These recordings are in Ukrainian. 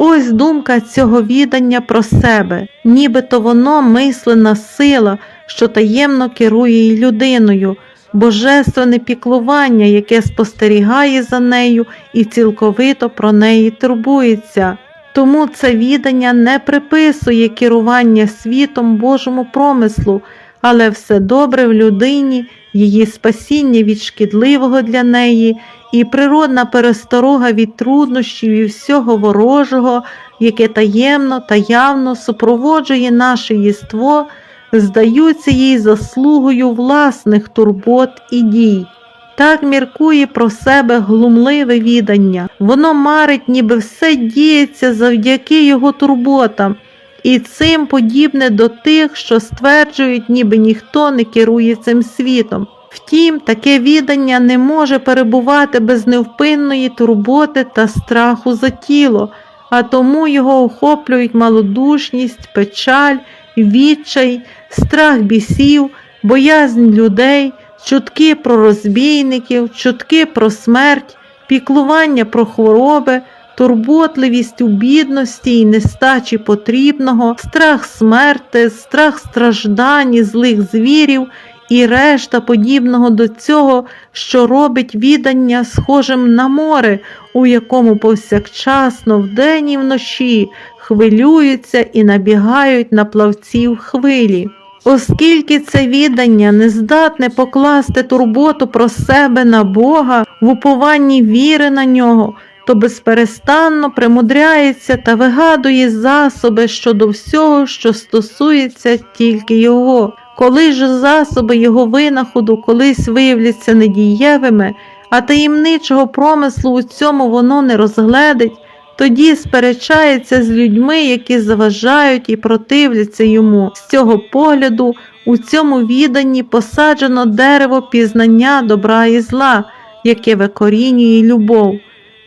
Ось думка цього відання про себе, нібито воно мислена сила, що таємно керує й людиною, божественне піклування, яке спостерігає за нею і цілковито про неї турбується. Тому це відання не приписує керування світом Божому промислу, але все добре в людині, її спасіння від шкідливого для неї і природна пересторога від труднощів і всього ворожого, яке таємно та явно супроводжує наше єство, здаються їй заслугою власних турбот і дій. Так міркує про себе глумливе відання. Воно марить, ніби все діється завдяки його турботам, і цим подібне до тих, що стверджують, ніби ніхто не керує цим світом. Втім, таке відання не може перебувати без невпинної турботи та страху за тіло, а тому його охоплюють малодушність, печаль, відчай, страх бісів, боязнь людей, чутки про розбійників, чутки про смерть, піклування про хвороби, турботливість у бідності і нестачі потрібного, страх смерти, страх страждань і злих звірів і решта подібного до цього, що робить відання схожим на море, у якому повсякчасно вдень і вночі хвилюються і набігають на плавців хвилі. Оскільки це відання не здатне покласти турботу про себе на Бога в упованні віри на нього, то безперестанно примудряється та вигадує засоби щодо всього, що стосується тільки його. Коли ж засоби його винаходу колись виявляться недієвими, а таємничого промислу у цьому воно не розгледить, тоді сперечається з людьми, які заважають і противляться йому. З цього погляду у цьому віданні посаджено дерево пізнання добра і зла, яке викорінює любов.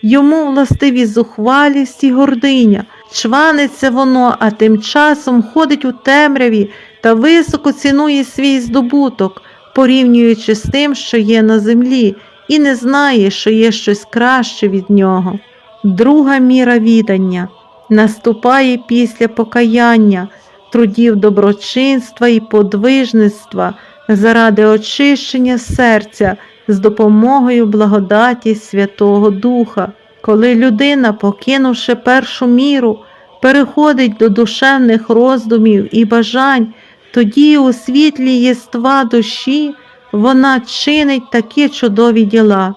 Йому властиві зухвалість і гординя, чваниться воно, а тим часом ходить у темряві та високо цінує свій здобуток, порівнюючи з тим, що є на землі, і не знає, що є щось краще від нього. Друга міра відання наступає після покаяння, трудів доброчинства і подвижництва заради очищення серця з допомогою благодаті Святого Духа. Коли людина, покинувши першу міру, переходить до душевних роздумів і бажань, тоді у світлі єства душі вона чинить такі чудові діла: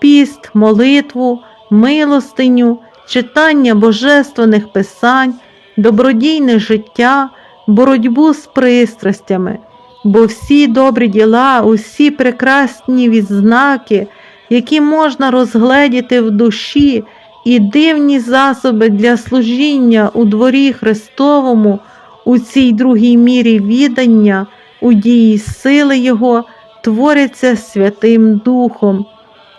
піст, молитву, милостиню, читання божественних писань, добродійне життя, боротьбу з пристрастями, бо всі добрі діла, усі прекрасні відзнаки, які можна розгледіти в душі, і дивні засоби для служіння у дворі Христовому, у цій другій мірі відання, у дії сили Його, творяться Святим Духом.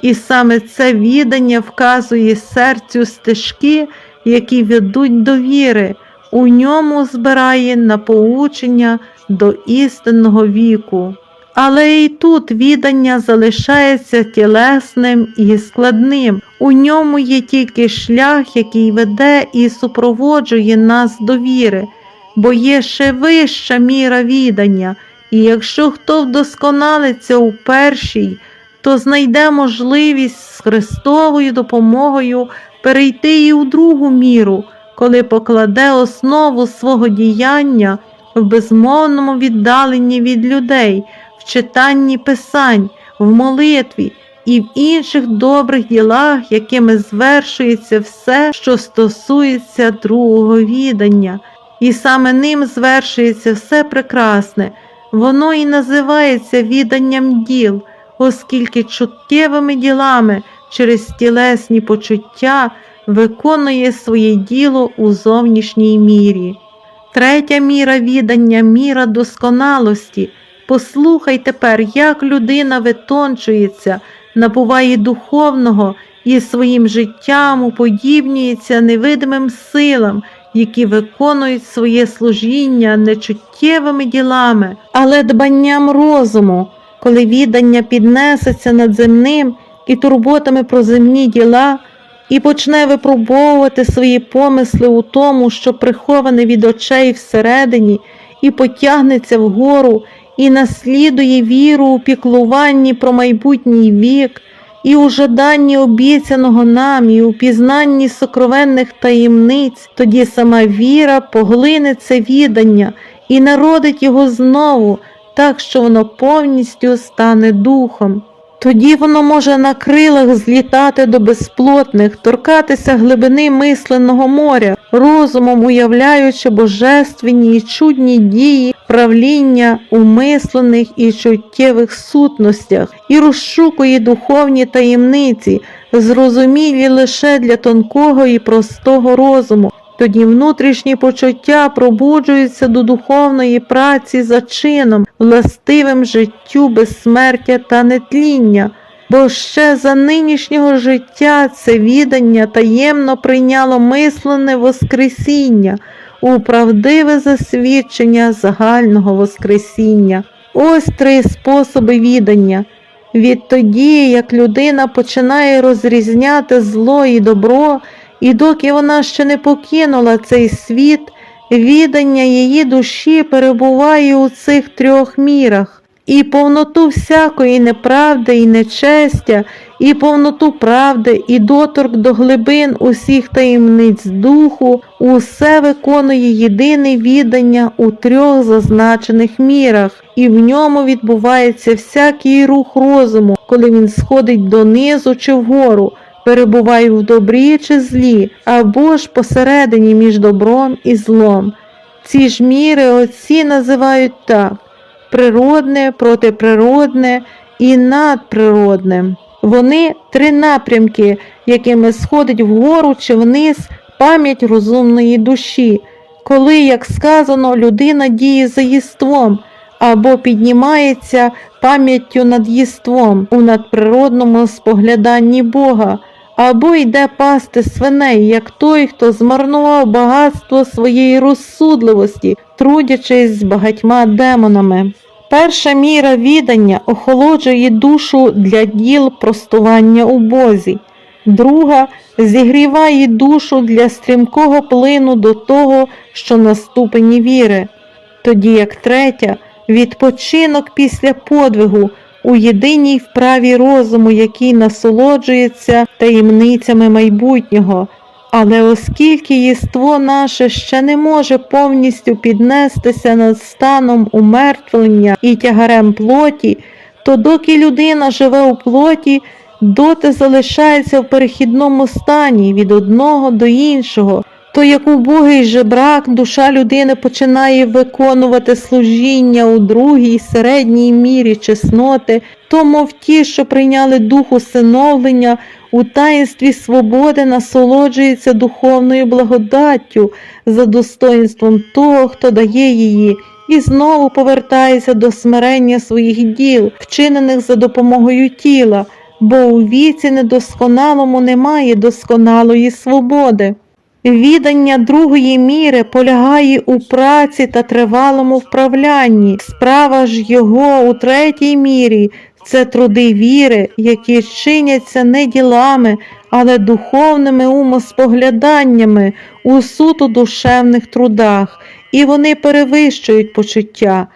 І саме це відання вказує серцю стежки, які ведуть до віри, у ньому збирає напоучення до істинного віку. Але і тут відання залишається тілесним і складним. У ньому є тільки шлях, який веде і супроводжує нас до віри, бо є ще вища міра відання, і якщо хто вдосконалиться у першій, то знайде можливість з Христовою допомогою перейти і у другу міру, коли покладе основу свого діяння в безмовному віддаленні від людей, в читанні писань, в молитві і в інших добрих ділах, якими звершується все, що стосується другого відання, і саме ним звершується все прекрасне, воно і називається віданням діл оскільки чуттєвими ділами через тілесні почуття виконує своє діло у зовнішній мірі. Третя міра відання міра досконалості. Послухай тепер, як людина витончується, набуває духовного і своїм життям уподібнюється невидимим силам, які виконують своє служіння не чуттєвими ділами, але дбанням розуму коли відання піднесеться над земним і турботами про земні діла, і почне випробовувати свої помисли у тому, що приховане від очей всередині, і потягнеться вгору, і наслідує віру у піклуванні про майбутній вік, і у жаданні обіцяного нам, і у пізнанні сокровенних таємниць, тоді сама віра поглине це відання і народить його знову, так що воно повністю стане духом. Тоді воно може на крилах злітати до безплотних, торкатися глибини мисленного моря, розумом уявляючи божественні і чудні дії правління у мислених і чуттєвих сутностях, і розшукує духовні таємниці, зрозумілі лише для тонкого і простого розуму. Тоді внутрішні почуття пробуджуються до духовної праці за чином, властивим життю безсмертя та нетління, бо ще за нинішнього життя це відання таємно прийняло мислене Воскресіння у правдиве засвідчення загального Воскресіння. Ось три способи відання. Відтоді, як людина починає розрізняти зло і добро, і доки вона ще не покинула цей світ, відання її душі перебуває у цих трьох мірах, і повноту всякої неправди і нечестя, і повноту правди, і доторк до глибин усіх таємниць духу, усе виконує єдине відання у трьох зазначених мірах, і в ньому відбувається всякий рух розуму, коли він сходить донизу чи вгору перебуває в добрі чи злі, або ж посередині між добром і злом. Ці ж міри отці називають так природне, протиприродне і надприродне. Вони три напрямки, якими сходить вгору чи вниз пам'ять розумної душі, коли, як сказано, людина діє за єством або піднімається пам'яттю над єством у надприродному спогляданні Бога або йде пасти свиней, як той, хто змарнував багатство своєї розсудливості, трудячись з багатьма демонами. Перша міра відання охолоджує душу для діл простування у Бозі, друга зігріває душу для стрімкого плину до того, що на ступені віри, тоді як третя відпочинок після подвигу у єдиній вправі розуму, який насолоджується таємницями майбутнього. Але оскільки єство наше ще не може повністю піднестися над станом умертвлення і тягарем плоті, то доки людина живе у плоті, доти залишається в перехідному стані від одного до іншого, то як убогий жебрак душа людини починає виконувати служіння у другій середній мірі чесноти, то мов ті, що прийняли дух усиновлення, у таїнстві свободи насолоджується духовною благодаттю за достоинством того, хто дає її, і знову повертається до смирення своїх діл, вчинених за допомогою тіла, бо у віці недосконалому немає досконалої свободи. Відання другої міри полягає у праці та тривалому вправлянні. Справа ж його у третій мірі це труди віри, які чиняться не ділами, але духовними умоспогляданнями у суто душевних трудах, і вони перевищують почуття.